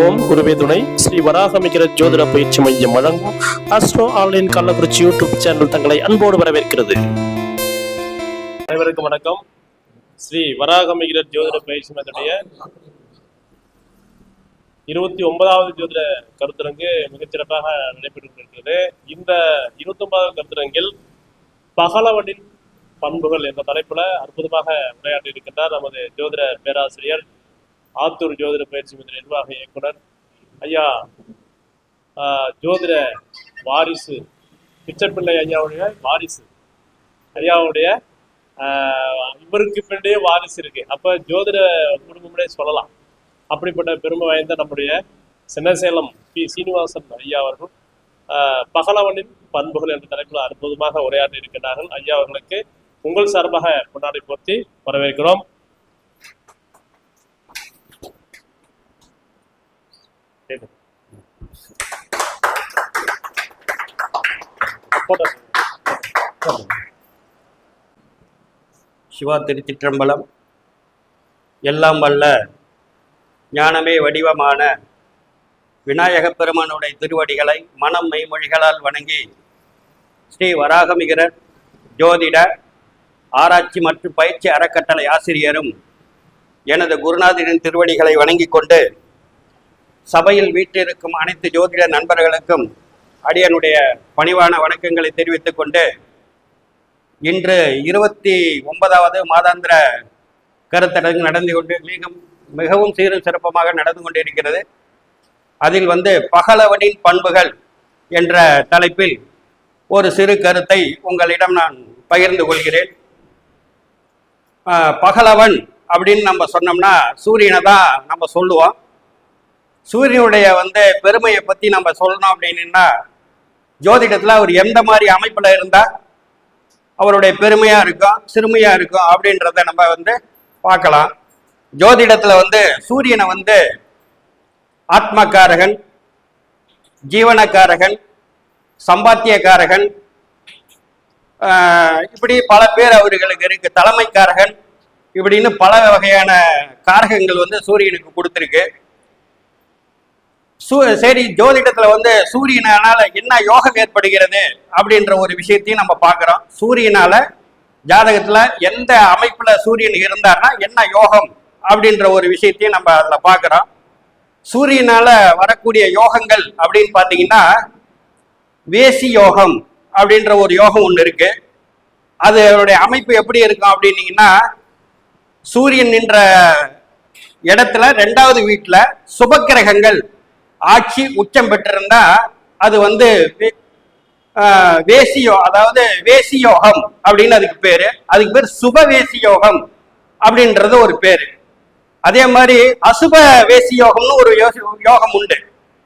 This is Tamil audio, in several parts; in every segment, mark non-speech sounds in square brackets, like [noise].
ஓம் குருவே துணை. ஸ்ரீ வராகமிகிற ஜோதிட பயிற்சி மையம் வழங்கும் astro online Kallakurichi YouTube channel தங்களை அன்போடு வரவேற்கிறது. அனைவருக்கும் வணக்கம். ஸ்ரீ வராகமிகிற ஜோதிட பயிற்சி மையத்துடைய இருபத்தி ஒன்பதாவது ஜோதிட கருத்தரங்கு மிகச்சிறப்பாக நடைபெற்று கொண்டிருக்கிறது இந்த இருபத்தி ஒன்பதாவது கருத்தரங்கில் பகலவனின் பண்புகள் என்ற தலைப்புல அற்புதமாக உரையாற்றி இருக்கின்றார் நமது ஜோதிட பேராசிரியர் ஆத்தூர் ஜோதிட பயிற்சி மைய நிர்வாக இயக்குனர். ஐயா ஆஹ், ஜோதிட வாரிசு பிச்சப்பிள்ளை ஐயாவுடைய வாரிசு. ஐயாவுடைய இவருக்கு பின்னே வாரிசு இருக்கு. அப்ப ஜோதிட குடும்பம்னே சொல்லலாம். அப்படிப்பட்ட பெருமை வாய்ந்த நம்முடைய சின்னசேலம் பி. சீனிவாசன் ஐயா அவர்கள் ஆஹ், பகலவனின் பண்புகள் என்ற தலைப்பில் அற்புதமாக உரையாற்றி இருக்கிறார்கள் ஐயா அவர்களுக்கு உங்கள் சார்பாக கொண்டாடி போர்த்தி வரவேற்கிறோம். சிவா திருச்சிற்றம்பலம். எல்லாம் வல்ல ஞானமே வடிவமான விநாயக பெருமானுடைய திருவடிகளை மனம் மெய்மொழிகளால் வணங்கி ஸ்ரீ வராகமிகரர் ஜோதிட ஆராய்ச்சி மற்றும் பயிற்சி அறக்கட்டளை ஆசிரியரும் எனது குருநாதரின் திருவடிகளை வணங்கிக் கொண்டு சபையில் வீட்டிருக்கும் அனைத்து ஜோதிட நண்பர்களுக்கும் அடியனுடைய பணிவான வணக்கங்களை தெரிவித்துக் கொண்டு இன்று இருபத்தி ஒன்பதாவது மாதாந்திர கருத்தரங்கு நடந்து கொண்டு மிக மிகவும் சீரும் சிறப்பமாக நடந்து கொண்டிருக்கிறது. அதில் வந்து பகலவனின் பண்புகள் என்ற தலைப்பில் ஒரு சிறு கருத்தை உங்களிடம் நான் பகிர்ந்து கொள்கிறேன். பகலவன் அப்படின்னு நம்ம சொன்னோம்னா சூரியனை தான் நம்ம சொல்லுவோம். சூரியனுடைய வந்து பெருமையை பற்றி நம்ம சொல்லணும் அப்படின்னா ஜோதிடத்தில் அவர் எந்த மாதிரி அமைப்பில் இருந்தால் அவருடைய பெருமையா இருக்கும் சிறுமையா இருக்கும் அப்படின்றத நம்ம வந்து பார்க்கலாம். ஜோதிடத்துல வந்து சூரியனை வந்து ஆத்மக்காரகன் ஜீவனக்காரகன் சம்பாத்தியக்காரகன் இப்படி பல பேர் அவர்களுக்கு இருக்கு. தலைமைக்காரகன் இப்படின்னு பல வகையான காரகங்கள் வந்து சூரியனுக்கு கொடுத்துருக்கு. சரி ஜோதிடத்துல வந்து சூரியனால என்ன யோகம் ஏற்படுகிறது அப்படின்ற ஒரு விஷயத்தையும் நம்ம பார்க்கிறோம். சூரியனால ஜாதகத்துல எந்த அமைப்புல சூரியன் இருந்தார்னா என்ன யோகம் அப்படின்ற ஒரு விஷயத்தையும் நம்ம அதுல பார்க்குறோம். சூரியனால வரக்கூடிய யோகங்கள் அப்படின்னு பார்த்தீங்கன்னா வேசி யோகம் அப்படின்ற ஒரு யோகம் ஒன்று இருக்கு. அதோடைய அமைப்பு எப்படி இருக்கும் அப்படின்னீங்கன்னா சூரியன் நின்ற இடத்துல ரெண்டாவது வீட்டுல சுபக்கிரகங்கள் ஆட்சி உச்சம் பெற்றிருந்தா அது வந்து வேசியோ அதாவது வேசி யோகம் அப்படின்னு அதுக்கு பேரு. அதுக்கு பேர் சுப வேசி யோகம் அப்படின்றது ஒரு பேரு. அதே மாதிரி அசுப வேசி யோகம்னு ஒரு யோசி- யோகம் உண்டு.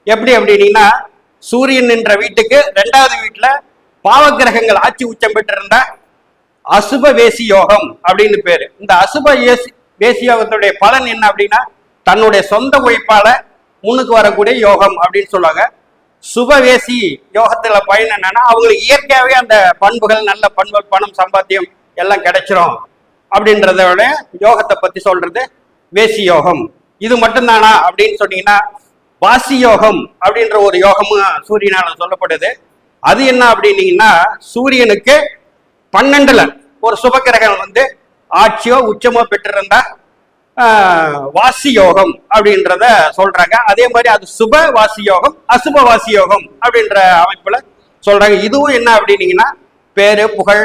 எப்படி அப்படின்னீங்கன்னா சூரியன் என்ற வீட்டுக்கு ரெண்டாவது வீட்டுல பாவக்கிரகங்கள் ஆட்சி உச்சம் பெற்றிருந்தா அசுப வேசி யோகம் அப்படின்னு பேரு. இந்த அசுப வேசி யோகத்துடைய பலன் என்ன அப்படின்னா தன்னுடைய சொந்த உழைப்பால முன்னுக்கு வரக்கூடிய யோகம் அப்படின்னு சொல்லுவாங்க. சுபவேசி யோகத்துல பயன் என்னன்னா அவங்களுக்கு இயற்கையாகவே அந்த பண்புகள் நல்ல பண்புகள் பணம் சம்பாத்தியம் எல்லாம் கிடைச்சிரும். அப்படின்றத விட யோகத்தை பத்தி சொல்றது வேசி யோகம். இது மட்டும்தானா அப்படின்னு சொன்னீங்கன்னா வாசி யோகம் அப்படின்ற ஒரு யோகமும் சூரியனால சொல்லப்படுது. அது என்ன அப்படின்னீங்கன்னா சூரியனுக்கு பன்னெண்டுல ஒரு சுபக்கிரகம் வந்து ஆட்சியோ உச்சமோ பெற்றிருந்தா வாசி யோகம் அப்படின்றத சொல்றாங்க. அதே மாதிரி அது சுப வாசி யோகம் அசுப வாசி யோகம் அப்படின்ற அமைப்புல சொல்றாங்க. இதுவும் என்ன அப்படின்னீங்கன்னா பேரு புகழ்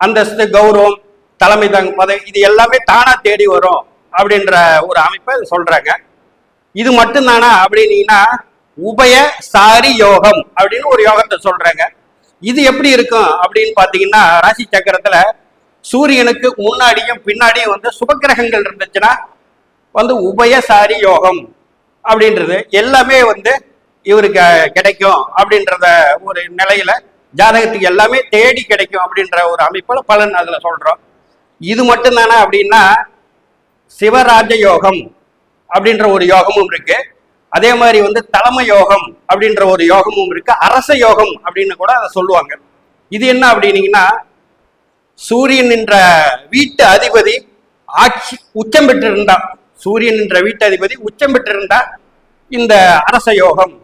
அந்தஸ்து கௌரவம் தலைமை தங்க பதவி இது எல்லாமே தானா தேடி வரும் அப்படின்ற ஒரு அமைப்பை சொல்றாங்க. இது மட்டும்தானா அப்படின்னீங்கன்னா உபய சாரி யோகம் அப்படின்னு ஒரு யோகத்தை சொல்றாங்க. இது எப்படி இருக்கும் அப்படின்னு பாத்தீங்கன்னா ராசி சக்கரத்துல சூரியனுக்கு முன்னாடியும் பின்னாடியும் வந்து சுபக்கிரகங்கள் இருந்துச்சுன்னா வந்து உபயசாரி யோகம் அப்படின்றது எல்லாமே வந்து இவருக்கு கிடைக்கும் அப்படின்றத ஒரு நிலையில ஜாதகத்துக்கு எல்லாமே தேடி கிடைக்கும் அப்படின்ற ஒரு அமைப்பில் பலன் அதில் சொல்கிறோம் இது மட்டும்தானே அப்படின்னா சிவராஜ யோகம் அப்படின்ற ஒரு யோகமும் இருக்கு. அதே மாதிரி வந்து தலைமை யோகம் அப்படின்ற ஒரு யோகமும் இருக்கு. அரச யோகம் அப்படின்னு கூட அதை சொல்லுவாங்க. இது என்ன அப்படின்னீங்கன்னா சூரியன் என்ற வீட்டு அதிபதி ஆட்சி உச்சம் பெற்றிருந்தா சூரியன் என்ற வீட்டு அதிபதி உச்சம் பெற்றிருந்தா இந்த அரச யோகம்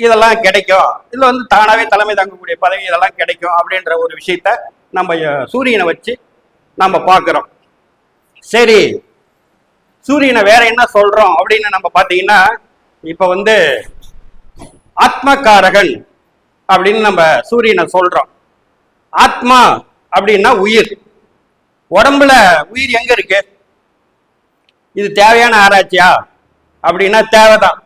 இதெல்லாம் கிடைக்கும். இதில் வந்து தானாகவே தலைமை தாங்கக்கூடிய பதவி இதெல்லாம் கிடைக்கும் அப்படின்ற ஒரு விஷயத்த நம்ம சூரியனை வச்சு நம்ம பார்க்குறோம். சரி சூரியனை வேற என்ன சொல்கிறோம் அப்படின்னு நம்ம பார்த்தீங்கன்னா இப்போ வந்து ஆத்மகாரகன் அப்படின்னு நம்ம சூரியனை சொல்கிறோம் ஆத்மா அப்படின்னா உயிர். உடம்புல உயிர் எங்க இருக்கு? இது தேவையான ஆராய்ச்சியா? அப்படின்னா தேவைதான்.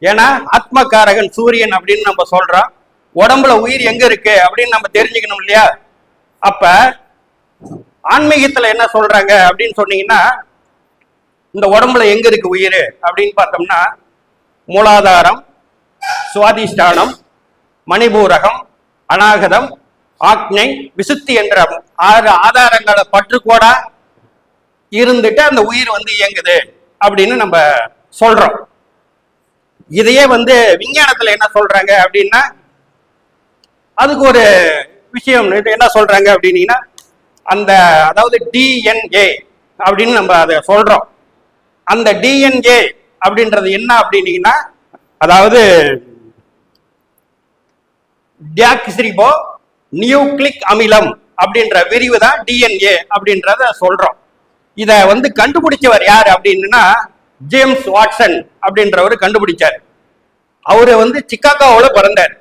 ஏன்னா ஆத்மகாரகன் சூரியன் அப்படின்னு நம்ம சொல்றோம். உடம்புல உயிர் எங்க இருக்கு? அப்படின்னு நம்ம தெரிஞ்சுக்கணும் இல்லையா? அப்ப ஆன்மீகத்துல என்ன சொல்றாங்க அப்படின்னு சொன்னீங்கன்னா இந்த உடம்புல எங்க இருக்கு உயிர்? அப்படின்னு பார்த்தோம்னா மூலாதாரம் சுவாதிஷ்டானம் மணிபூரகம் அநாகதம் ஆக்னை விசுத்தி என்ற ஆறு ஆதாரங்களை பற்றுக்கோடா இருந்துட்டு அந்த உயிர் வந்து இயங்குது அப்படின்னு நம்ம சொல்றோம். இதையே வந்து விஞ்ஞானத்துல என்ன சொல்றாங்க அப்படின்னா அதுக்கு ஒரு விஷயம் என்ன சொல்றாங்க அப்படின்னீங்கன்னா அந்த அதாவது டிஎன்ஏ அப்படின்னு நம்ம அதை சொல்றோம். அந்த டிஎன்ஏ அப்படின்றது என்ன அப்படின்னீங்கன்னா அதாவது டியாக்சிரிபோ நியூக்ளிக் அமிலம் அப்படின்ற விரிவு தான் டிஎன்ஏ அப்படின்றத சொல்றோம். இதை வந்து கண்டுபிடிச்சவர் யார் அப்படின்னா ஜேம்ஸ் வாட்சன் அப்படின்றவர் கண்டுபிடிச்சார். அவரு வந்து சிக்காகோவில் பிறந்தார்.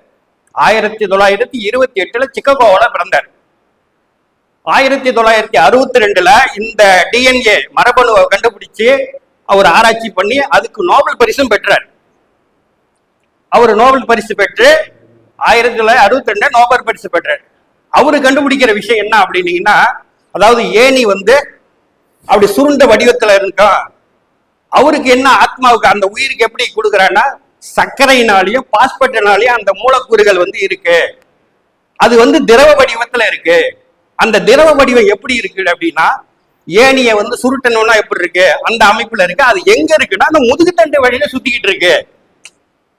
ஆயிரத்தி தொள்ளாயிரத்தி இருபத்தி எட்டுல சிக்காகோவில் பிறந்தார். ஆயிரத்தி தொள்ளாயிரத்தி அறுபத்தி ரெண்டுல இந்த டிஎன்ஏ மரபணுவை கண்டுபிடிச்சு அவர் ஆராய்ச்சி பண்ணி அதுக்கு நோபல் பரிசும் பெற்றார். அவர் நோபல் பரிசு பெற்று ஆயிரத்தி தொள்ளாயிரத்தி அறுபத்தி ரெண்டு நோபல் பரிசு பெற்றார். அவரு கண்டுபிடிக்கிற விஷயம் என்ன அப்படின்னீங்கன்னா அதாவது ஏணி வந்து அப்படி சுருண்ட வடிவத்துல இருக்கும் அவருக்கு என்ன ஆத்மாவுக்கு அந்த உயிருக்கு எப்படி கொடுக்குறான்னா சர்க்கரையினாலையும் பாஸ்பட்டினாலையும் அந்த மூலக்கூறுகள் வந்து இருக்கு. அது வந்து திரவ வடிவத்துல இருக்கு. அந்த திரவ வடிவம் எப்படி இருக்கு அப்படின்னா ஏனிய வந்து சுருட்டணும்னா எப்படி இருக்கு? அந்த அமைப்புல இருக்கு. அது எங்க இருக்குன்னா அந்த முதுகுத்தண்டு வழியில சுத்திக்கிட்டு இருக்கு.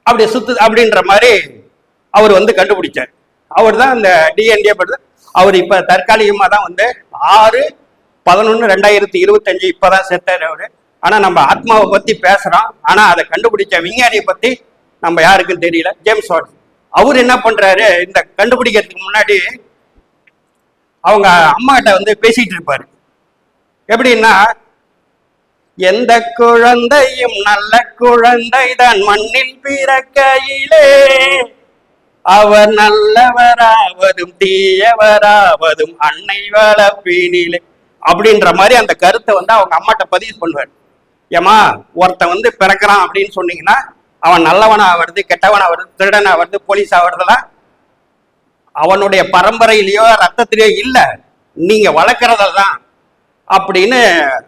அப்படி சுத்து அப்படின்ற மாதிரி அவர் வந்து கண்டுபிடிச்சார். அவர் தான் அந்த டிஎன்ஏ படுது அவர் இப்ப தற்காலிகமா தான் வந்து ஆறு பதினொன்னு ரெண்டாயிரத்தி இருபத்தஞ்சு இப்பதான் செத்தார் அவர். ஆனா நம்ம ஆத்மாவை பத்தி பேசுறோம் ஆனா அதை கண்டுபிடிச்ச விஞ்ஞானியை பத்தி நம்ம யாருக்கும் தெரியல. James what. அவர் என்ன பண்றாரு? இந்த கண்டுபிடிக்கிறதுக்கு முன்னாடி அவங்க அம்மாட்ட வந்து பேசிட்டு இருப்பாரு. எப்படின்னா எந்த குழந்தையும் நல்ல குழந்தைதான் மண்ணில் பிறக்கையிலே அவர் நல்லவராவதும் தீயவராவதும் அன்னை வளப்பினிலே அப்படின்ற மாதிரி அந்த கருத்தை வந்து அவங்க அம்மாட்ட பதிவு பண்ணுவார். ஏமா ஒருத்தன் வந்து பிறக்கிறான் அப்படின்னு சொன்னீங்கன்னா அவன் நல்லவனா வருது கெட்டவனா வருது திருடனா வருது போலீஸ் வருதுலாம் அவனுடைய பரம்பரையிலேயோ ரத்தத்திலேயோ இல்லை. நீங்க வளர்க்கறதான் அப்படின்னு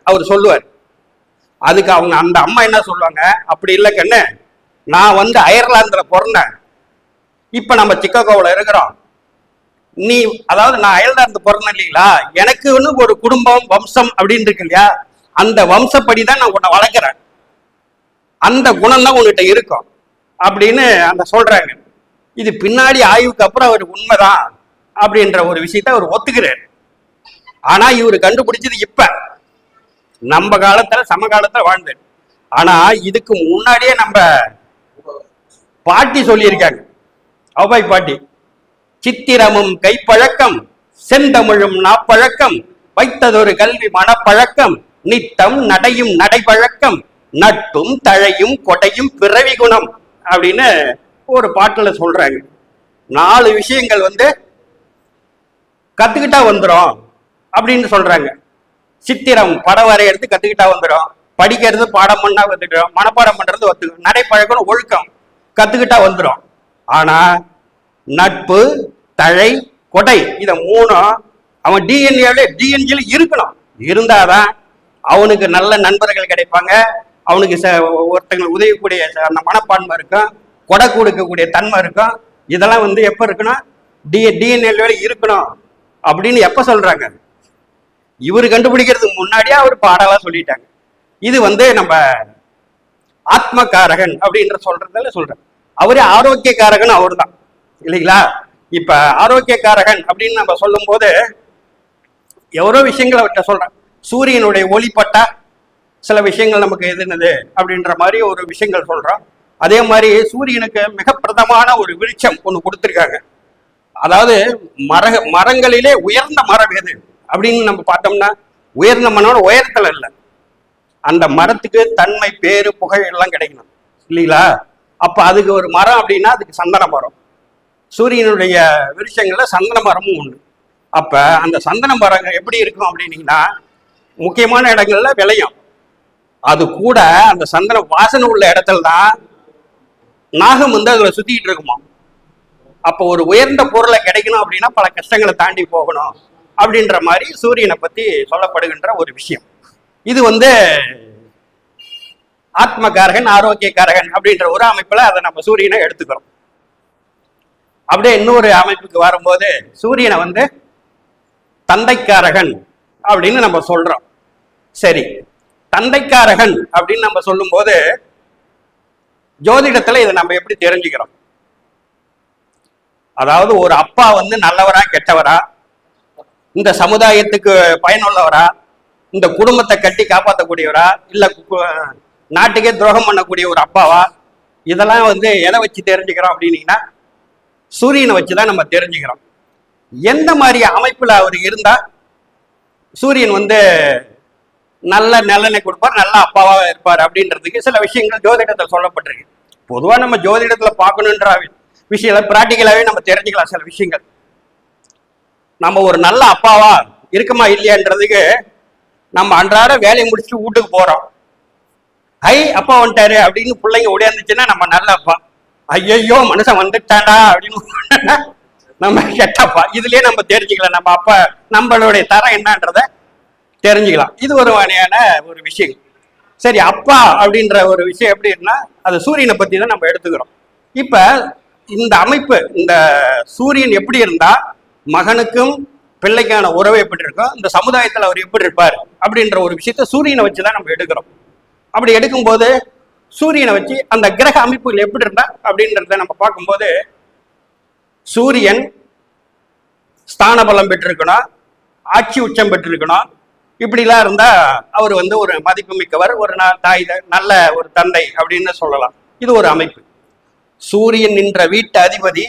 அவர் சொல்லுவார். அதுக்கு அவங்க அந்த அம்மா என்ன சொல்லுவாங்க? அப்படி இல்லை கண்ணு நான் வந்து அயர்லாந்துல பிறந்தேன். இப்ப நம்ம சிக்காகோவில் இருக்கிறோம். நீ அதாவது நான் அயர்லாந்து பிறந்தேன் இல்லைங்களா? எனக்குன்னு ஒரு குடும்பம் வம்சம் அப்படின்னு இருக்கு இல்லையா? அந்த வம்சப்படி தான் நான் உன்னை வளர்க்குறேன். அந்த குணம் தான் உன்கிட்ட இருக்கும். அப்படின்னு அந்த சொல்றாங்க இது பின்னாடி ஆய்வுக்கு அப்புறம் அவர் உண்மைதான் அப்படின்ற ஒரு விஷயத்த அவர் ஒத்துக்கிறார். ஆனா இவர் கண்டுபிடிச்சது இப்ப. நம்ம காலத்துல சமகாலத்துல வாழ்ந்தார் ஆனா இதுக்கு முன்னாடியே நம்ம பாட்டி சொல்லியிருக்காங்க. அவ்வாய் பாட்டி சித்திரமும் கைப்பழக்கம் செந்தமிழும் நாப்பழக்கம் வைத்ததொரு கல்வி மனப்பழக்கம் நித்தம் நடையும் நடைப்பழக்கம் நட்பும் தழையும் கொடையும் பிறவி குணம் அப்படின்னு ஒரு பாட்டுல சொல்றாங்க. நாலு விஷயங்கள் வந்து கத்துக்கிட்டா வந்துடும் அப்படின்னு சொல்றாங்க. சித்திரம் படம் வரையறது கத்துக்கிட்டா வந்துடும் படிக்கிறது பாடம் பண்ணா வந்துடும். மனப்பாடம் பண்றது ஒத்துக்கும். நடைப்பழக்கம் ஒழுக்கம் கத்துக்கிட்டா வந்துடும் ஆனா நட்பு தழை கொடை இத மூணும் அவன் டிஎன்ஏல டிஎன்ஜில இருக்கணும். இருந்தாதான் அவனுக்கு நல்ல நண்பர்கள் கிடைப்பாங்க. அவனுக்கு ச- ஒருத்தங்களுக்கு உதவக்கூடிய அந்த மனப்பான்மை இருக்கும். கொடை கொடுக்கக்கூடிய தன்மை இருக்கும். இதெல்லாம் வந்து எப்ப இருக்கணும் டி டிஎன்ஏல இருக்கணும் அப்படின்னு எப்ப சொல்றாங்க? இவர் கண்டுபிடிக்கிறதுக்கு முன்னாடியே அவர் பாடலாம் சொல்லிட்டாங்க. இது வந்து நம்ம ஆத்மகாரகன் அப்படின்ற சொல்றதுல சொல்றேன் அவரே ஆரோக்கியக்காரகன் அவர்தான். இல்லைங்களா? இப்ப ஆரோக்கியக்காரகன் அப்படின்னு நம்ம சொல்லும்போது எவ்வளோ விஷயங்களை அவர்கிட்ட சொல்றேன். சூரியனுடைய ஒளிப்பட்டா சில விஷயங்கள் நமக்கு எது என்னது? அப்படின்ற மாதிரி ஒரு விஷயங்கள் சொல்றோம் அதே மாதிரி சூரியனுக்கு மிக பிரதமான ஒரு விருட்சம் ஒன்று கொடுத்துருக்காங்க. அதாவது மர மரங்களிலே உயர்ந்த மரம் எது? அப்படின்னு நம்ம பார்த்தோம்னா உயர்ந்த மனோட உயரத்துல இல்லை. அந்த மரத்துக்கு தன்மை பேரு புகழ் எல்லாம் கிடைக்கணும். இல்லைங்களா? அப்போ அதுக்கு ஒரு மரம் அப்படின்னா அதுக்கு சந்தன மரம். சூரியனுடைய விருஷங்களில் சந்தன மரமும் உண்டு. அப்போ அந்த சந்தன மரங்கள் எப்படி இருக்கும் அப்படின்னீங்கன்னா முக்கியமான இடங்கள்ல விளையும். அது கூட அந்த சந்தன வாசனை உள்ள இடத்துல தான் நாகம் வந்து அதில் சுற்றிக்கிட்டு இருக்குமா. அப்போ ஒரு உயர்ந்த பொருளை கிடைக்கணும் அப்படின்னா பல கஷ்டங்களை தாண்டி போகணும் அப்படின்ற மாதிரி சூரியனை பற்றி சொல்லப்படுகின்ற ஒரு விஷயம். இது வந்து ஆத்மகாரகன் ஆரோக்கியக்காரகன் அப்படின்ற ஒரு அமைப்புல அதை நம்ம சூரியனை எடுத்துக்கிறோம். அப்படியே இன்னொரு அமைப்புக்கு வரும்போது சூரியனை வந்து தந்தைக்காரகன் அப்படின்னு நம்ம சொல்றோம். சரி தந்தைக்காரகன் அப்படின்னு நம்ம சொல்லும்போது ஜோதிடத்துல இதை நம்ம எப்படி தெரிஞ்சுக்கிறோம்? அதாவது ஒரு அப்பா வந்து நல்லவரா கெட்டவரா? இந்த சமுதாயத்துக்கு பயனுள்ளவரா? இந்த குடும்பத்தை கட்டி காப்பாற்றக்கூடியவரா இல்ல நாட்டுக்கே துரோகம் பண்ணக்கூடிய ஒரு அப்பாவா? இதெல்லாம் வந்து எதை வச்சு தெரிஞ்சுக்கிறோம் அப்படின்னீங்கன்னா சூரியனை வச்சு தான் நம்ம தெரிஞ்சுக்கிறோம். எந்த மாதிரி அமைப்பில் அவர் இருந்தால் சூரியன் வந்து நல்ல நலனை கொடுப்பார் நல்ல அப்பாவாக இருப்பார் அப்படின்றதுக்கு சில விஷயங்கள் ஜோதிடத்தில் சொல்லப்பட்டிருக்கு. பொதுவாக நம்ம ஜோதிடத்தில் பார்க்கணுன்ற விஷயம் ப்ராக்டிக்கலாகவே நம்ம தெரிஞ்சுக்கலாம் சில விஷயங்கள். நம்ம ஒரு நல்ல அப்பாவா இருக்குமா இல்லையான்றதுக்கு நம்ம அன்றாட வேலையை முடிச்சுட்டு வீட்டுக்கு போகிறோம் ஐ அப்பா வந்துட்டாரு அப்படின்னு பிள்ளைங்க ஓடியாந்துச்சுன்னா நம்ம நல்ல அப்பா ஐயையோ மனுஷன் வந்துட்டாடா அப்படின்னு. நம்ம கெட்டப்பா. இதுலயே நம்ம தெரிஞ்சுக்கலாம். நம்ம அப்பா நம்மளுடைய தரம் என்னன்றத தெரிஞ்சுக்கலாம். இது ஒரு வகையான ஒரு விஷயம். சரி அப்பா அப்படின்ற ஒரு விஷயம் எப்படின்னா அது சூரியனை பத்தி தான் நம்ம எடுத்துக்கிறோம். இப்ப இந்த அமைப்பு இந்த சூரியன் எப்படி இருந்தா மகனுக்கும் பிள்ளைக்கான உறவு எப்படி இருக்கும் இந்த சமுதாயத்துல அவர் எப்படி இருப்பார் அப்படின்ற ஒரு விஷயத்த சூரியனை வச்சு தான் நம்ம எடுக்கிறோம். அப்படி எடுக்கும்போது சூரியனை வச்சு அந்த கிரக அமைப்புகள் எப்படி இருந்தா அப்படின்றத நம்ம பார்க்கும்போது சூரியன் ஸ்தான பலம் பெற்றிருக்கணும் ஆட்சி உச்சம் பெற்றிருக்கணும். இப்படிலாம் இருந்தா அவர் வந்து ஒரு மதிப்பு மிக்கவர் ஒரு தாய் நல்ல ஒரு தந்தை அப்படின்னு சொல்லலாம். இது ஒரு அமைப்பு. சூரியன் நின்ற வீட்டு அதிபதி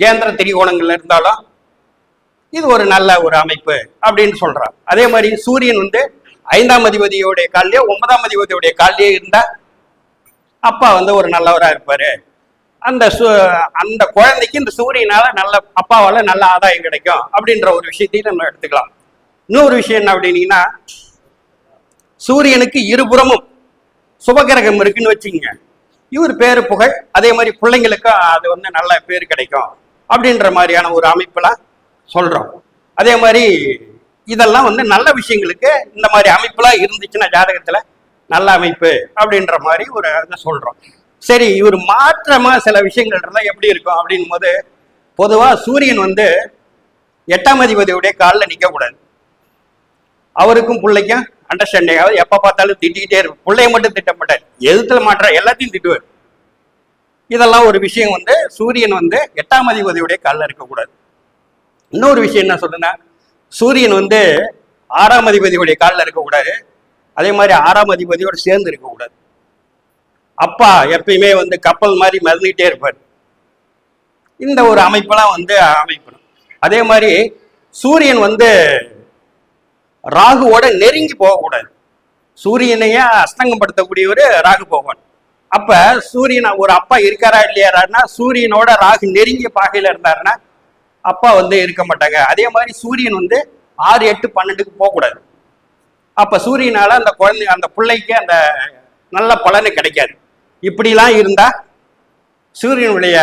கேந்திர திரிகோணங்கள்ல இருந்தாலும் இது ஒரு நல்ல ஒரு அமைப்பு அப்படின்னு சொல்றார். அதே மாதிரி சூரியன் வந்து ஐந்தாம் அதிபதியோடைய கால்லயோ ஒன்பதாம் அதிபதியோடைய காலிலேயே இருந்தா அப்பா வந்து ஒரு நல்லவரா இருப்பாரு. அந்த சு- அந்த குழந்தைக்கு இந்த சூரியனால நல்ல அப்பாவால நல்ல ஆதாயம் கிடைக்கும் அப்படின்ற ஒரு விஷயத்தையும் நம்ம எடுத்துக்கலாம். இன்னொரு விஷயம் என்ன அப்படின்னீங்கன்னா சூரியனுக்கு இருபுறமும் சுபகிரகம் இருக்குன்னு வச்சுக்கோங்க. இவர் பேரு புகழ் அதே மாதிரி பிள்ளைங்களுக்கும் அது வந்து நல்ல பேர் கிடைக்கும் அப்படின்ற மாதிரியான ஒரு அமைப்பெல்லாம் சொல்றோம். அதே மாதிரி இதெல்லாம் வந்து நல்ல விஷயங்களுக்கு இந்த மாதிரி அமைப்புலாம் இருந்துச்சுன்னா ஜாதகத்துல நல்ல அமைப்பு அப்படின்ற மாதிரி ஒரு இதை சொல்றோம். சரி இவர் மாற்றமா சில விஷயங்கள் இருந்தால் எப்படி இருக்கும் அப்படின் போது பொதுவா சூரியன் வந்து எட்டாம் அதிபதியுடைய காலில் நிற்கக்கூடாது கூடாது அவருக்கும் பிள்ளைக்கும் அண்டர்ஸ்டாண்டிங் ஆகுது எப்ப பார்த்தாலும் திட்டிக்கிட்டே இருக்கும் பிள்ளைய மட்டும் திட்டப்பட்டார். மாட்டார் மாற்ற எல்லாத்தையும் திட்டுவார். இதெல்லாம் ஒரு விஷயம் வந்து சூரியன் வந்து எட்டாம் அதிபதியுடைய காலில் இருக்கக்கூடாது. இன்னொரு விஷயம் என்ன சொல்லுன்னா சூரியன் வந்து ஆறாம் அதிபதியுடைய காலில் இருக்கக்கூடாது. அதே மாதிரி ஆறாம் அதிபதியோடு சேர்ந்து இருக்கக்கூடாது. அப்பா எப்பயுமே வந்து கப்பல் மாதிரி மறந்துகிட்டே இருப்பார். இந்த ஒரு அமைப்பெல்லாம் வந்து அமைப்பணும் அதே மாதிரி சூரியன் வந்து ராகுவோட நெருங்கி போகக்கூடாது. சூரியனையே அஸ்தங்கப்படுத்தக்கூடியவர் ராகு போவான் அப்ப சூரியன் ஒரு அப்பா இருக்காரா இல்லையாரான்னா சூரியனோட ராகு நெருங்கிய பாகையில இருந்தாருன்னா அப்பா வந்து இருக்க மாட்டாங்க. அதே மாதிரி சூரியன் வந்து ஆறு எட்டு பன்னெண்டுக்கு போகக்கூடாது. அப்ப சூரியனால அந்த குழந்தை அந்த பிள்ளைக்கு அந்த நல்ல பலனு கிடைக்காது. இப்படிலாம் இருந்தா சூரியனுடைய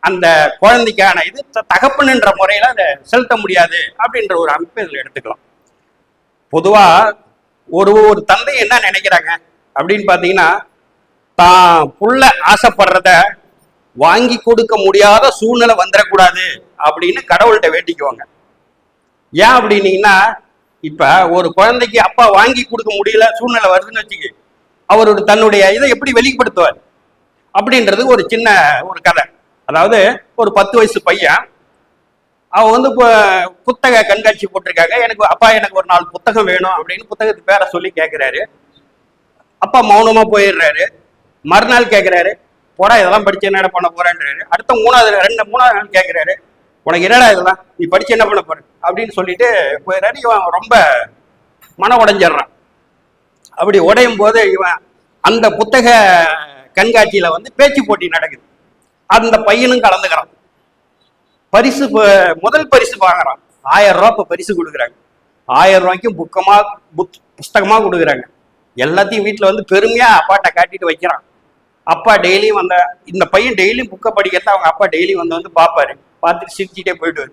அந்த குழந்தைக்கான இது த- தகப்பனுன்ற முறையில அதை செலுத்த முடியாது அப்படின்ற ஒரு அமைப்பு இதில் எடுத்துக்கலாம். பொதுவா ஒரு ஒரு தந்தை என்ன நினைக்கிறாங்க அப்படின்னு பார்த்தீங்கன்னா தான் புள்ள ஆசைப்படுறத வாங்கி கொடுக்க முடியாத சூழ்நிலை வந்துடக்கூடாது. அப்படின்னு கடவுள்கிட்ட வேட்டிக்குவாங்க ஏன் அப்படின்னீங்கன்னா இப்ப ஒரு குழந்தைக்கு அப்பா வாங்கி கொடுக்க முடியல சூழ்நிலை வருதுன்னு வச்சுக்க அவரோட தன்னுடைய இதை எப்படி வெளிப்படுத்துவார்? அப்படின்றது ஒரு சின்ன ஒரு கதை. அதாவது ஒரு பத்து வயசு பையன் அவன் வந்து இப்போ புத்தக கண்காட்சி போட்டிருக்காங்க. எனக்கு அப்பா எனக்கு ஒரு நாலு புத்தகம் வேணும் அப்படின்னு புத்தகத்து பேரை சொல்லி கேட்குறாரு அப்பா மௌனமா போயிடுறாரு. மறுநாள் கேட்குறாரு போடா இதெல்லாம் படிச்சு என்ன பண்ண போறேன்றாரு. அடுத்த மூணாவது ரெண்டு மூணாவது நாள் கேட்குறாரு உனக்கு என்னடா இதெல்லாம்? நீ படிச்சு என்ன பண்ண போற? அப்படின்னு சொல்லிட்டு போயிடுறாரு. இவன் ரொம்ப மன உடைஞ்சிடுறான். அப்படி உடையும் போது இவன் அந்த புத்தக கண்காட்சியில வந்து பேச்சு போட்டி நடக்குது. அந்த பையனும் கலந்துக்கிறான். பரிசு முதல் பரிசு வாங்குறான். ஆயிரம் ரூபா இப்ப பரிசு கொடுக்குறாங்க. ஆயிரம் ரூபாய்க்கும் புக்கமா புத் புஸ்தகமா கொடுக்குறாங்க. எல்லாத்தையும் வீட்டில் வந்து பெருமையா அப்பாட்ட காட்டிட்டு வைக்கிறான். அப்பா டெய்லியும் வந்த இந்த பையன் டெய்லியும் புக்கை படிக்கிறத அவங்க அப்பா டெய்லியும் வந்து வந்து பார்ப்பாரு. பார்த்துட்டு சிரிச்சுட்டே போயிடுவாரு.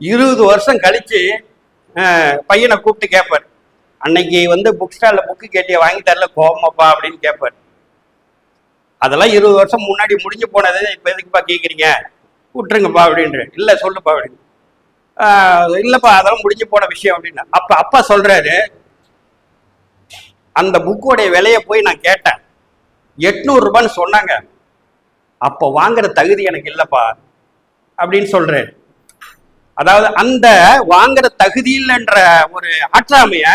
இருபது வருஷம் கழிச்சு பையனை கூப்பிட்டு கேட்பாரு அன்னைக்கு வந்து புக் ஸ்டாலில் புக்கு கேட்டிய வாங்கி தரல கோமப்பா அப்படின்னு கேட்பாரு அதெல்லாம் இருபது வருஷம் முன்னாடி முடிஞ்சு போனது இப்போ எதுக்குப்பா கேட்குறீங்க விட்டுருங்கப்பா அப்படின்ற. இல்லை சொல்லுப்பா அப்படின்னு. இல்லைப்பா அதெல்லாம் முடிஞ்சு போன விஷயம் அப்படின்னு. அப்போ அப்பா சொல்கிறாரு அந்த புக்கோடைய விலையை போய் நான் கேட்டேன். எட்நூறுரூபான்னு சொன்னாங்க. அப்போ வாங்குற தகுதி எனக்கு இல்லைப்பா. அப்படின்னு சொல்றாரு அதாவது அந்த வாங்குற தகுதி இல்லைன்ற ஒரு ஆற்றாமைய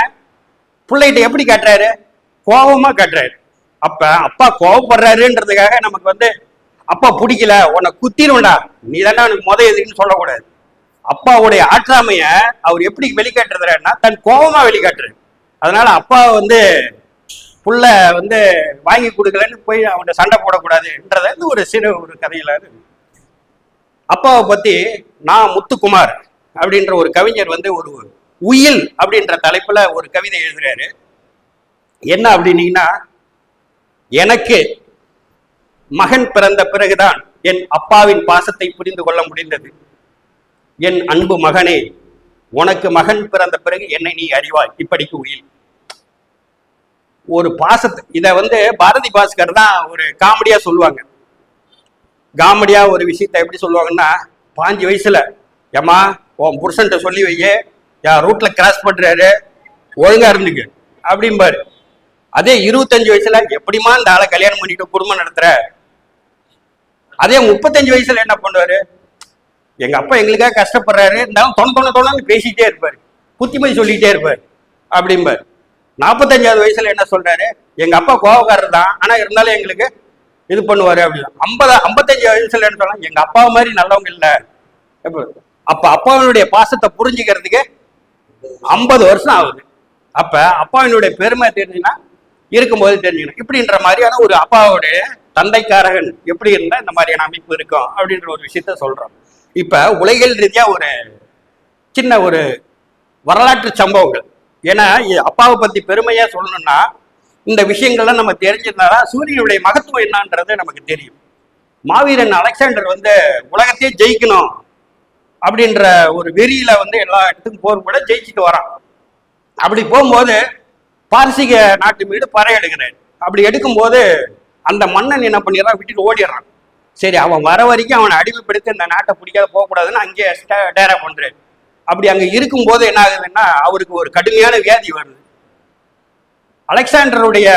பிள்ளைகிட்ட எப்படி காட்டுறாரு? கோபமா காட்டுறாரு. அப்ப அப்பா கோபப்படுறாருன்றதுக்காக நமக்கு வந்து அப்பா பிடிக்கல உன்னை குத்திடும்டா நீ தானே உனக்கு முத எதுக்குன்னு சொல்லக்கூடாது. அப்பாவுடைய ஆற்றாமைய அவர் எப்படி வெளிக்காட்டுறதுன்னா தன் கோபமா வெளிக்காட்டுறாரு. அதனால அப்பா வந்து புள்ள வந்து வாங்கி கொடுக்கலன்னு போய் அவன்கிட்ட சண்டை போடக்கூடாதுன்றத வந்து ஒரு சிறு ஒரு கதையில இது. அப்பாவை பத்தி நான் முத்துக்குமார் அப்படின்ற ஒரு கவிஞர் வந்து ஒரு உயில் அப்படின்ற தலைப்புல ஒரு கவிதை எழுதுறாரு. என்ன அப்படின்னீங்கன்னா எனக்கு மகன் பிறந்த பிறகுதான் என் அப்பாவின் பாசத்தை புரிந்து கொள்ள முடிந்தது. என் அன்பு மகனே உனக்கு மகன் பிறந்த பிறகு என்னை நீ அறிவாய். இப்படிக்கு உயில். ஒரு பாசத்தை இதை வந்து பாரதி பாஸ்கர் தான் ஒரு காமெடியா சொல்லுவாங்க. காமெடியா ஒரு விஷயத்த எப்படி சொல்லுவாங்கன்னா பாஞ்சு வயசுல ஏம்மா உன் புருஷன்ட்ட சொல்லி வைய என் ரூட்ல கிராஸ் பண்றாரு ஒழுங்கா இருந்துக்கு அப்படிம்பாரு. அதே இருபத்தஞ்சு வயசுல எப்படிம்மா இந்த ஆளை கல்யாணம் பண்ணிட்டு குடும்பம் நடத்துற? அதே முப்பத்தஞ்சு வயசுல என்ன பண்ணுவாரு? எங்க அப்பா எங்களுக்காக கஷ்டப்படுறாரு இருந்தாலும் தொண தொண தொணன்னு பேசிட்டே இருப்பாரு புத்திமதி சொல்லிட்டே இருப்பாரு அப்படிம்பாரு. நாற்பத்தஞ்சாவது வயசுல என்ன சொல்றாரு? எங்க அப்பா கோவக்காரர் தான் ஆனா இருந்தாலும் எங்களுக்கு இது பண்ணுவாரு அப்படின்னு. ஐம்பது ஐம்பத்தஞ்சு வயசுல என்ன சொல்லலாம் எங்க அப்பா மாதிரி நல்லவங்க இல்ல. அப்ப அப்பாவினுடைய பாசத்தை புரிஞ்சுக்கிறதுக்கு ஐம்பது வருஷம் ஆகுது. அப்ப அப்பாவினுடைய பெருமை தெரிஞ்சுன்னா இருக்கும்போது தெரிஞ்சுக்கணும். இப்படின்ற மாதிரியான ஒரு அப்பாவுடைய தந்தைக்காரகன் எப்படி இருந்தா இந்த மாதிரியான அமைப்பு இருக்கும் அப்படின்ற ஒரு விஷயத்த சொல்றோம் இப்ப உலகில் ரீதியா ஒரு சின்ன ஒரு வரலாற்று சம்பவங்கள். ஏன்னா அப்பாவை பத்தி பெருமையா சொல்லணும்னா இந்த விஷயங்கள்லாம் நம்ம தெரிஞ்சிருந்தாதான் சூரியனுடைய மகத்துவம் என்னன்றது நமக்கு தெரியும். மாவீரன் அலெக்சாண்டர் வந்து உலகத்தையே ஜெயிக்கணும் அப்படின்ற ஒரு வெறியில வந்து எல்லா இடத்துக்கும் போர் கூட ஜெயிச்சுட்டு வரான். அப்படி போகும்போது பாரசீக நாட்டு மீது பறை எடுக்கிறார். அப்படி எடுக்கும்போது அந்த மன்னன் என்ன பண்ணிடுறான்? விட்டுட்டு ஓடிடுறான். சரி அவன் வர வரைக்கும் அவனை அடிமைப்படுத்தி இந்த நாட்டை பிடிக்காத போகக்கூடாதுன்னு அங்கேயே டேரா பண்றாரு அப்படி அங்கே இருக்கும்போது என்ன ஆகுதுன்னா அவருக்கு ஒரு கடுமையான வியாதி வருது. அலெக்சாண்டருடைய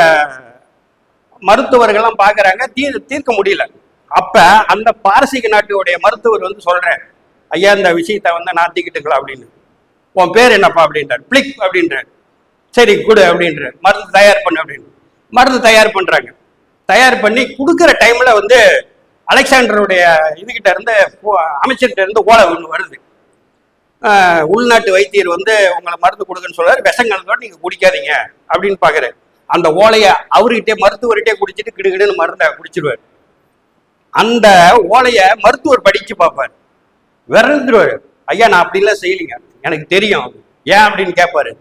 மருத்துவர்கள்லாம் பார்க்குறாங்க. தீர் தீர்க்க முடியல. அப்ப அந்த பாரசீக நாட்டுடைய மருத்துவர் வந்து சொல்றேன் ஐயா இந்த விஷயத்தை வந்து நாத்திக்கிட்டுக்கலாம் அப்படின்னு. உன் பேர் என்னப்பா? அப்படின்றார். பிளிக் அப்படின்றார். சரி கொடு அப்படின்ற மருந்து தயார் பண்ணு அப்படின்னு. மருந்து தயார் பண்றாங்க. தயார் பண்ணி கொடுக்குற டைம்ல வந்து அலெக்சாண்டருடைய இதுகிட்ட இருந்து போ- அமைச்சர்கிட்ட இருந்து ஓலை ஒன்று வருது. உள்நாட்டு வைத்தியர் வந்து உங்களை மருந்து கொடுக்குன்னு சொல்றாரு. விஷங்கலந்தோட நீங்க குடிக்காதீங்க அப்படின்னு பாக்குறாரு. அந்த ஓலையை அவர்கிட்டே மருத்துவர்கிட்டே குடிச்சிட்டு கிடுகிடுன்னு மருந்தை குடிச்சிருவார். அந்த ஓலைய மருத்துவர் படிச்சு பார்ப்பார். விரந்துருவாரு. ஐயா நான் அப்படிலாம் செய்யலைங்க. எனக்கு தெரியும். ஏன்? அப்படின்னு கேட்பாரு.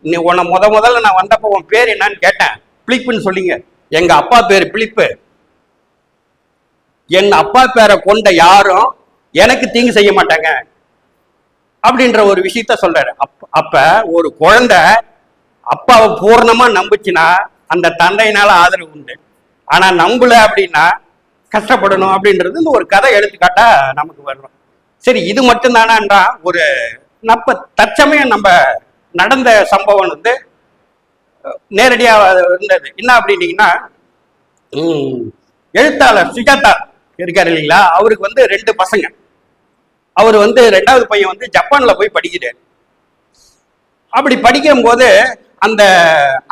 நீ உன்னை முத முதல்ல நான் வந்தப்போ உன் பேர் என்னன்னு கேட்டேன். பிளிப்புன்னு சொல்லிங்க. எங்க அப்பா பேர் பிளிப்பு. என் அப்பா பேரை கொண்ட யாரும் எனக்கு தீங்கு செய்ய மாட்டாங்க. அப்படின்ற ஒரு விஷயத்த சொல்றாரு. அப்ப அப்ப ஒரு குழந்தை அப்பாவை பூர்ணமா நம்புச்சுன்னா அந்த தந்தையினால ஆதரவு உண்டு. ஆனா நம்பல அப்படின்னா கஷ்டப்படணும் அப்படின்றது இந்த ஒரு கதை எடுத்துக்காட்டா நமக்கு வர்றோம் சரி இது மட்டும்தானான்றா ஒரு நம்ம தற்சமயம் நம்ம நடந்த சம்பவம் வந்து நேரடியா இருந்தது. என்ன அப்படின்னீங்கன்னா எழுத்தாளர் சுஜாதா இருக்காரு இல்லைங்களா? அவருக்கு வந்து ரெண்டு பசங்க. அவர் வந்து ரெண்டாவது பையன் வந்து ஜப்பான்ல போய் படிக்கிறார். அப்படி படிக்கும் போது அந்த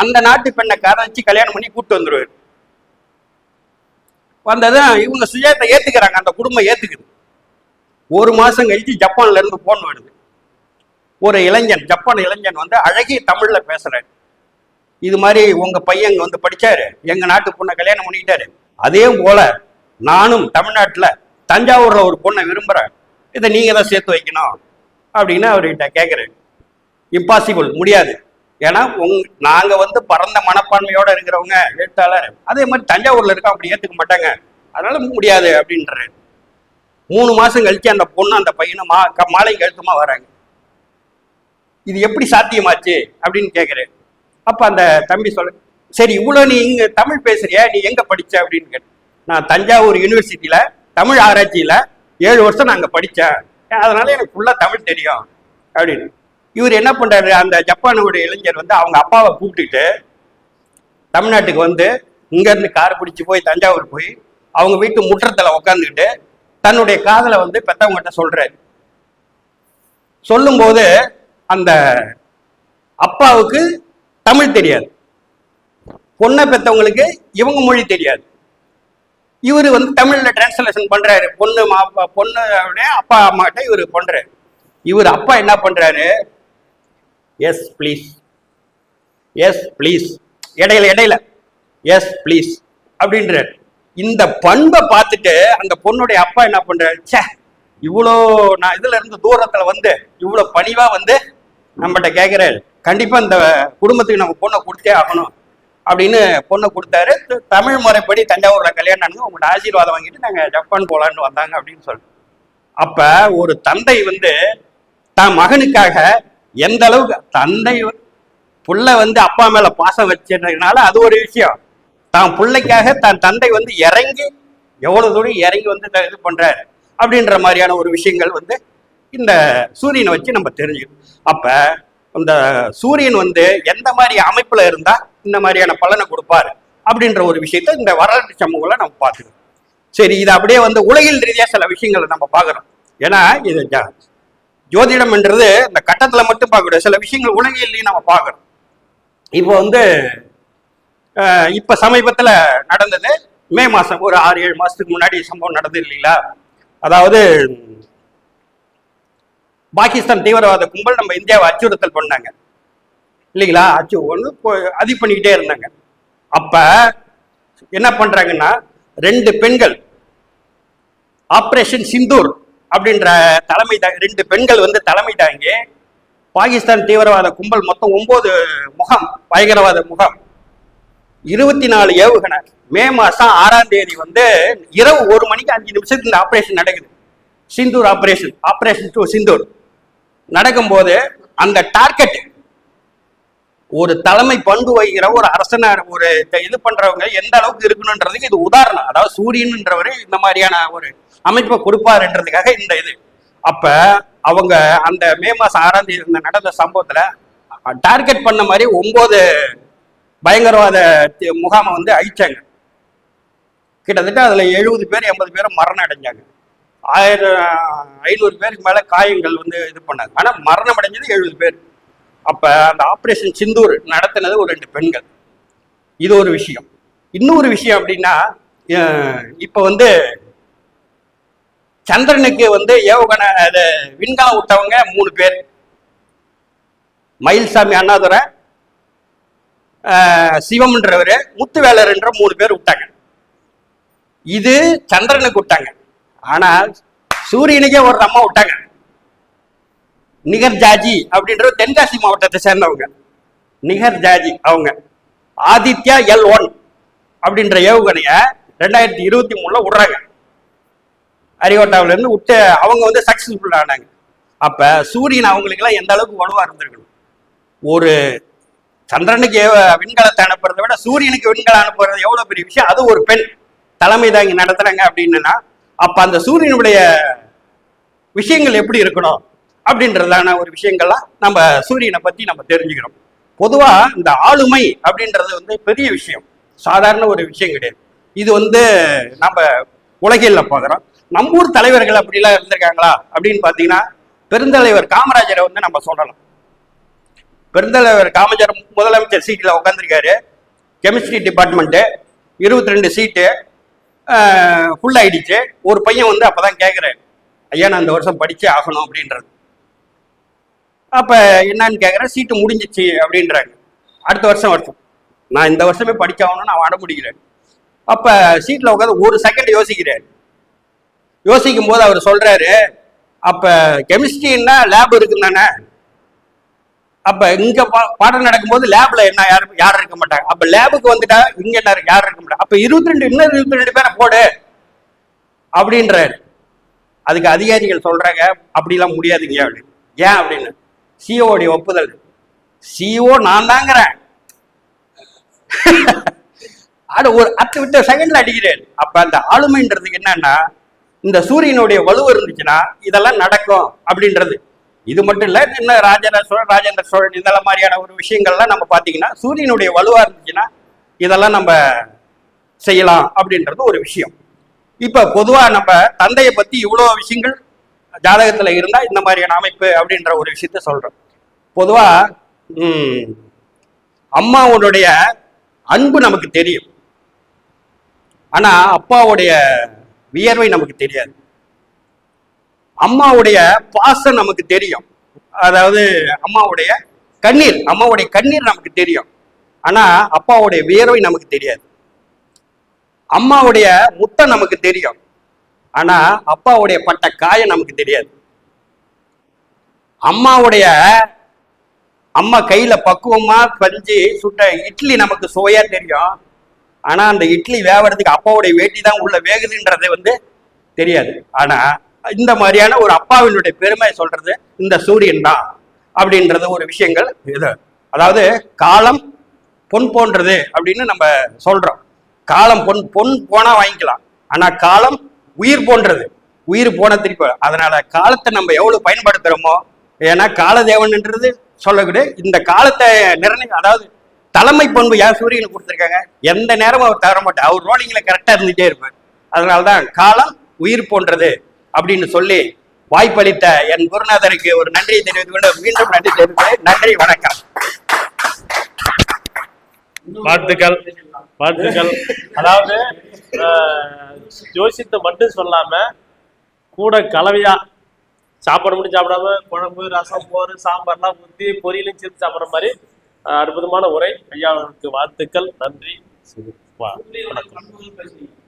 அந்த நாட்டு பெண்ணை காதலிச்சு கல்யாணம் பண்ணி கூட்டு வந்துருவாரு. வந்ததும் இவங்க சுயத்தை ஏத்துக்கிறாங்க அந்த குடும்பம் ஏத்துக்குது. ஒரு மாசம் கழிச்சு ஜப்பான்ல இருந்து போன் வருது. ஒரு இளைஞன் ஜப்பான் இளைஞன் வந்து அழகிய தமிழ்ல பேசுறாரு. இது மாதிரி உங்க பையன் இங்க வந்து படிச்சாரு எங்க நாட்டு பொண்ணை கல்யாணம் பண்ணிக்கிட்டாரு. அதே போல நானும் தமிழ்நாட்டுல தஞ்சாவூர்ல ஒரு பொண்ணை விரும்புறேன். இதை நீங்கள் தான் சேர்த்து வைக்கணும் அப்படின்னு அவர்கிட்ட கேட்குறேன் இம்பாசிபிள் முடியாது. ஏன்னா உங் நாங்கள் வந்து பரந்த மனப்பான்மையோடு இருக்கிறவங்க எழுத்தாளர். அதே மாதிரி தஞ்சாவூரில் இருக்க அப்படி ஏற்றுக்க மாட்டாங்க. அதனால முடியாது அப்படின்ற மூணு மாதம் கழித்து அந்த பொண்ணு அந்த பையனும் மா க- மாலை கழுத்துமா வராங்க. இது எப்படி சாத்தியமாச்சு அப்படின்னு கேட்குறேன் அப்போ அந்த தம்பி சொல்ல சரி இவ்வளோ நீ இங்கே தமிழ் பேசுறியா? நீ எங்கே படித்த அப்படின்னு கேட்டேன் நான் தஞ்சாவூர் யூனிவர்சிட்டியில் தமிழ் ஆராய்ச்சியில் ஏழு வருஷம் நான் அங்கே படித்தேன் அதனால எனக்கு ஃபுல்லாக தமிழ் தெரியும். அப்படின்னு. இவர் என்ன பண்ணுறாரு அந்த ஜப்பானுடைய இளைஞர் வந்து அவங்க அப்பாவை கூப்பிட்டுட்டு தமிழ்நாட்டுக்கு வந்து இங்கேருந்து கார் பிடிச்சி போய் தஞ்சாவூர் போய் அவங்க வீட்டு முற்றத்தில் உட்காந்துக்கிட்டு தன்னுடைய காதலை வந்து பெத்தவங்ககிட்ட சொல்கிறாரு சொல்லும்போது அந்த அப்பாவுக்கு தமிழ் தெரியாது. பொண்ணை பெற்றவங்களுக்கு இவங்க மொழி தெரியாது. இவர் வந்து தமிழ்ல டிரான்ஸ்லேஷன் பண்றாரு. பொண்ணு மா பொண்ணு அப்பா அம்மாட்ட இவர் பண்றாரு. இவர் அப்பா என்ன பண்றாரு? எஸ் ப்ளீஸ் எஸ் ப்ளீஸ் இடையில இடையில. எஸ் ப்ளீஸ் அப்படின்றாரு. இந்த பண்பை பார்த்துட்டு அந்த பொண்ணுடைய அப்பா என்ன பண்றாரு? ச்சே இவ்வளோ நான் இதுல இருந்து தூரத்துல வந்து இவ்வளோ பணிவா வந்து நம்மகிட்ட கேட்குறாரு கண்டிப்பா இந்த குடும்பத்துக்கு நம்ம பொண்ணை கொடுத்தே ஆகணும். அப்படின்னு பொண்ணை கொடுத்தாரு. தமிழ் முறைப்படி தஞ்சாவூர்ல கல்யாணம் நடந்து உங்கள்கிட்ட ஆசீர்வாதம் வாங்கிட்டு நாங்க ஜப்பான் போலான்னு வந்தாங்க அப்படின்னு சொல்லி அப்ப ஒரு தந்தை வந்து தன் மகனுக்காக எந்த அளவுக்கு தந்தை புள்ள வந்து அப்பா மேல பாசம் வச்சதுனால அது ஒரு விஷயம். தான் பிள்ளைக்காக தன் தந்தை வந்து இறங்கி எவ்வளவு தூரம் இறங்கி வந்து த- இது பண்றாரு அப்படின்ற மாதிரியான ஒரு விஷயங்கள் வந்து இந்த சூரியனை வச்சு நம்ம தெரிஞ்சுக்கணும். அப்ப அந்த சூரியன் வந்து எந்த மாதிரி அமைப்புல இருந்தா இந்த மாதிரியான பலனை கொடுப்பாரு அப்படின்ற ஒரு விஷயத்த இந்த வரலாற்று சமூகங்களை நம்ம பார்த்துக்கணும். சரி இது அப்படியே வந்து உலகில் ரீதியா சில விஷயங்களை நம்ம பார்க்குறோம். ஏன்னா இது ஜ- ஜோதிடம்ன்றது இந்த கட்டத்தில் மட்டும் பார்க்கக்கூடிய சில விஷயங்கள் உலகிலேயும் நம்ம பார்க்குறோம். இப்போ வந்து இப்போ சமீபத்தில் நடந்தது மே மாதம் ஒரு ஆறு ஏழு மாதத்துக்கு முன்னாடி சம்பவம் நடந்தது இல்லைங்களா? அதாவது பாகிஸ்தான் தீவிரவாத கும்பல் நம்ம இந்தியாவை அச்சுறுத்தல் பண்ணாங்க. இல்லைங்களா? அச்சு ஒன்று அது பண்ணிக்கிட்டே இருந்தாங்க. அப்ப என்ன பண்றாங்கன்னா ரெண்டு பெண்கள் ஆப்ரேஷன் சிந்தூர் அப்படின்ற தலைமை தா- ரெண்டு பெண்கள் வந்து தலைமை தாங்கி பாகிஸ்தான் தீவிரவாத கும்பல் மொத்தம் ஒன்பது முகாம் பயங்கரவாத முகாம். இருபத்தி நாலு ஏவுகணை. மே மாசம் ஆறாம் தேதி வந்து இரவு ஒரு மணிக்கு அஞ்சு நிமிஷத்துக்கு இந்த ஆப்ரேஷன் நடக்குது. Sindoor operation operation to Sindoor. நடக்கும்போது அந்த டார்கெட் ஒரு தலைமை பண்பு வகிக்கிற ஒரு அரசனார் ஒரு த- இது பண்றவங்க எந்த அளவுக்கு இருக்கணுன்றதுக்கு இது உதாரணம். அதாவது சூரியன்ன்றவர் இந்த மாதிரியான ஒரு அமைப்பை கொடுப்பாருன்றதுக்காக இந்த இது. அப்ப அவங்க அந்த மே மாசம் ஆறாம் தேதி நடந்த சம்பவத்துல டார்கெட் பண்ண மாதிரி ஒன்பது பயங்கரவாத முகாமை வந்து அழிச்சாங்க. கிட்டத்தட்ட அதுல எழுபது பேர் எண்பது பேர் மரணம் அடைஞ்சாங்க. ஆயிரம் ஐநூறு பேருக்கு மேல காயங்கள் வந்து இது பண்ணாங்க. ஆனா மரணம் அடைஞ்சது எழுபது பேர். அப்ப அந்த ஆபரேஷன் சிந்தூர் நடத்தினது ஒரு ரெண்டு பெண்கள். இது ஒரு விஷயம். இன்னொரு விஷயம் அப்படின்னா இப்போ வந்து சந்திரனுக்கு வந்து ஏவுகணை அது விண்கலம் விட்டவங்க மூணு பேர். மயில்சாமி அண்ணாதுரை சிவம்ன்றவர் முத்துவேலர்ன்ற மூணு பேர் விட்டாங்க. இது சந்திரனுக்கு விட்டாங்க. ஆனால் சூரியனுக்கே ஒரு அம்மா விட்டாங்க. நிகர் ஜாஜி அப்படின்ற தென்காசி மாவட்டத்தை சேர்ந்தவங்க. நிகர் ஜாஜி அவங்க. ஆதித்யா எல் ஒன் அப்படின்ற ஏவுகணைய ரெண்டாயிரத்தி இருபத்தி மூணுல விடுறாங்க. அரிகோட்டாவில இருந்து விட்டு அவங்க வந்து சக்சஸ்ஃபுல் ஆனாங்க. அப்ப சூரியன் அவங்களுக்கு எல்லாம் எந்த அளவுக்கு வலுவா இருந்திருக்கணும்? ஒரு சந்திரனுக்கு விண்கலத்தை அனுப்புறதை விட சூரியனுக்கு விண்கலம் அனுப்புறது எவ்வளவு பெரிய விஷயம்? அது ஒரு பெண் தலைமை தாங்கி நடத்துறாங்க அப்படின்னா அப்ப அந்த சூரியனுடைய விஷயங்கள் எப்படி இருக்கணும் அப்படின்றதான ஒரு விஷயங்கள்லாம் நம்ம சூரியனை பத்தி நம்ம தெரிஞ்சுக்கிறோம். பொதுவா இந்த ஆளுமை அப்படின்றது வந்து பெரிய விஷயம். சாதாரண ஒரு விஷயம் கிடையாது. இது வந்து நம்ம உலகில பார்க்குறோம். நம்ம ஊர் தலைவர்கள் அப்படிலாம் இருந்திருக்காங்களா அப்படின்னு பார்த்தீங்கன்னா பெருந்தலைவர் காமராஜரை வந்து நம்ம சொல்லலாம். பெருந்தலைவர் காமராஜர் முதலமைச்சர் சீட்டில் உட்காந்துருக்காரு கெமிஸ்ட்ரி டிபார்ட்மெண்ட்டு இருபத்தி ரெண்டு சீட்டு ஃபுல் ஆயிடுச்சு. ஒரு பையன் வந்து அப்பதான் கேட்குறேன் ஐயா நான் இந்த வருஷம் படித்தே ஆகணும் அப்படின்றது அப்போ என்னன்னு கேட்குறேன் சீட்டு முடிஞ்சிச்சு அப்படின்றாங்க அடுத்த வருஷம் வருஷம். நான் இந்த வருஷமே படிச்சாகணும்னு நான் வாட முடிக்கிறேன் அப்போ சீட்டில் உட்காந்து ஒரு செகண்ட் யோசிக்கிறேன் யோசிக்கும் போது அவர் சொல்கிறாரு அப்போ கெமிஸ்ட்ரின்னா லேப் இருக்குன்னு தானே அப்ப இங்க பாடம் நடக்கும்போது லேப்ல என்ன யாரும் யாரும் இருக்க மாட்டாங்க? அப்ப லேபுக்கு வந்துட்டா இங்க என்ன யாரும் இருக்க மாட்டாங்க? அப்ப இருபத்தி ரெண்டு இன்னும் இருபத்தி ரெண்டு பேரை போடு அப்படின்றாரு. அதுக்கு அதிகாரிகள் சொல்றாங்க அப்படிலாம் முடியாதுங்க அப்படின்னு. ஏன் அப்படின்னு? சிஓடைய ஒப்புதல். சிஓ நான் தாங்கிறேன். அது [laughs] ஒரு அத்து விட்ட செகண்ட்ல அடிக்கிறேன். அப்ப அந்த ஆளுமைன்றதுக்கு என்னன்னா இந்த சூரியனுடைய வலுவு இருந்துச்சுன்னா இதெல்லாம் நடக்கும் அப்படின்றது. இது மட்டும் இல்ல இன்னும் ராஜேந்திர சோழன் ராஜேந்திர சோழன் இதெல்லாம் மாதிரியான ஒரு விஷயங்கள்லாம் நம்ம பாத்தீங்கன்னா சூரியனுடைய வலுவா இருந்துச்சுன்னா இதெல்லாம் நம்ம செய்யலாம் அப்படின்றது ஒரு விஷயம். இப்ப பொதுவா நம்ம தந்தையை பத்தி இவ்வளவு விஷயங்கள் ஜாதகத்துல இருந்தா இந்த மாதிரியான அமைப்பு அப்படின்ற ஒரு விஷயத்த சொல்றோம். பொதுவா ம், அம்மாவுடைய அன்பு நமக்கு தெரியும். ஆனா அப்பாவுடைய வியர்வை நமக்கு தெரியாது. அம்மாவுடைய பாசம் நமக்கு தெரியும். அதாவது அம்மாவுடைய கண்ணீர் அம்மாவுடைய கண்ணீர் நமக்கு தெரியும். ஆனா அப்பாவுடைய வியர்வை நமக்கு தெரியாது. அம்மாவுடைய முத்தம் நமக்கு தெரியும். ஆனா அப்பாவுடைய பட்ட காயம் நமக்கு தெரியாது. அம்மாவுடைய அம்மா கையில பக்குவமா பஞ்சு சுட்ட இட்லி நமக்கு சுவையா தெரியும். ஆனா அந்த இட்லி வேவறதுக்கு அப்பாவுடைய வேட்டி தான் உள்ள வேகுதுன்றது வந்து தெரியாது. ஆனா இந்த மாதிரியான ஒரு அப்பாவினுடைய பெருமை சொல்றது இந்த சூரியன் தான் அப்படின்றது ஒரு விஷயங்கள் இது. அதாவது காலம் பொன் போன்றது அப்படின்னு நம்ம சொல்றோம். காலம் பொன் பொன் போனா வாங்கிக்கலாம். ஆனா காலம் உயிர் போன்றது. உயிர் போன திருப்பி அதனால காலத்தை நம்ம எவ்வளவு பயன்படுத்துறோமோ ஏன்னா காலதேவன்ன்றது சொல்லக்கூடிய இந்த காலத்தை நிர்ணயம் அதாவது தலைமை பண்பு யார் சூரியனுக்கு கொடுத்துருக்காங்க? எந்த நேரமும் அவர் தர மாட்டார். அவர் ரோலிங்கில் கரெக்டாக இருந்துகிட்டே இருப்பார். அதனாலதான் காலம் உயிர் போன்றது. அப்படின்னு சொல்லி வாய்ப்பளித்த என் குருநாதருக்கு ஒரு நன்றியை தெரிவித்துக் கொண்டு மீண்டும் நன்றி தெரிவிக்கிறேன். நன்றி வணக்கம். வாழ்த்துக்கள் வாழ்த்துக்கள். அதாவது ஆஹ், மட்டும் சொல்லாம கூட கலவையா சாப்பாடு மட்டும் சாப்பிடாம குழம்பு ரசம் போறு சாம்பார்லாம் ஊற்றி பொரியலும் சேர்த்து சாப்பிட்ற மாதிரி அற்புதமான உரை. ஐயாவுக்கு வாழ்த்துக்கள் நன்றி. வணக்கம்